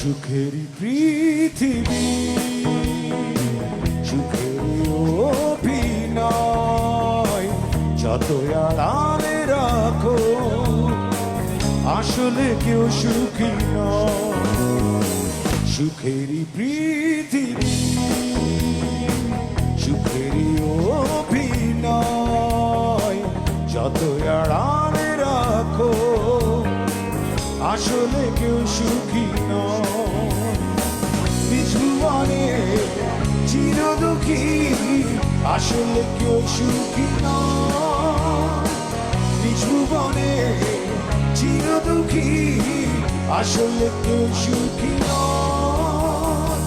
সুখেরই পৃথিবী সুখেরই অভিনয় যত আড়ালে রাখো, আসলে কেউ সুখী নয়। সুখেরই পৃথিবী, সুখেরই অভিনয় আসলে কেউ সুখী বিছুয়ানে চির দুঃখী আসলে কেউ সুখী বিছুবনে চির দুঃখী আসলে কেউ সুখী নয়।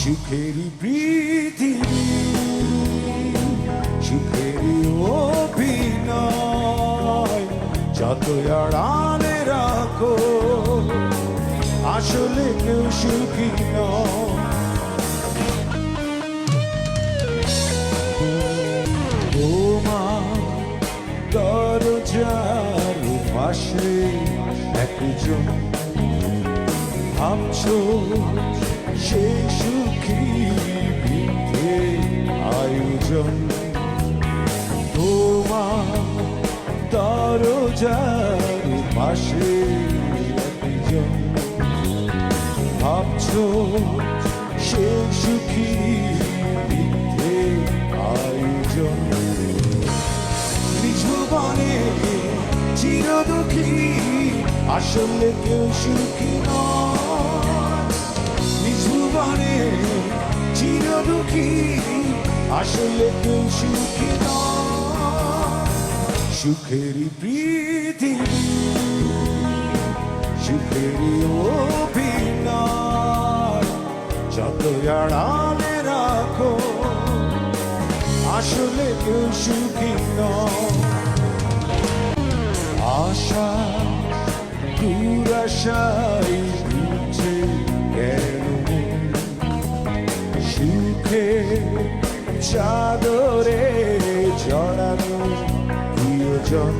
সুখেরই পৃথিবী সুখেরই অভিনয় যত আড়ালে রাখো আসলে কেউ সুখী নয়। দরজার পাশে একজন ভাবছ সে সুখী বৃদ্ধে আয়োজন। তোমা দরজার পাশে ভাবছ সে সুখী বৃদ্ধে আয়োজন? জীবনে চির দুঃখী, আসলে কেউ সুখী জীবনে চির দুঃখী, আসলে কেউ সুখী নয়। সুখেরই পৃথিবী সুখেরই অভিনয় যত আড়ালে রাখো, আসলে কেউ সুখী আশা, দুরাশাই ঘুরছে কেন? সুখে চাদরে জড়ানো প্রিয়জন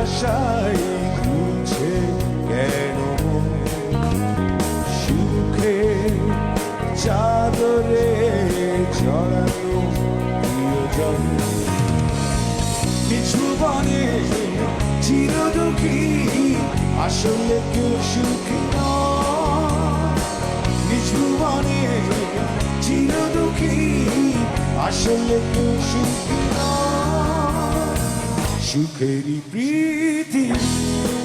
দুরাশাই ঘুরছে কেন সুখে চাদরে জড়ানো প্রিয়জন? কিছু চির দুঃখী আসলে কেউ সুখী কিছু বনে চির দুঃখী আসলে কেউ সুখী সুখেরই পৃথিবী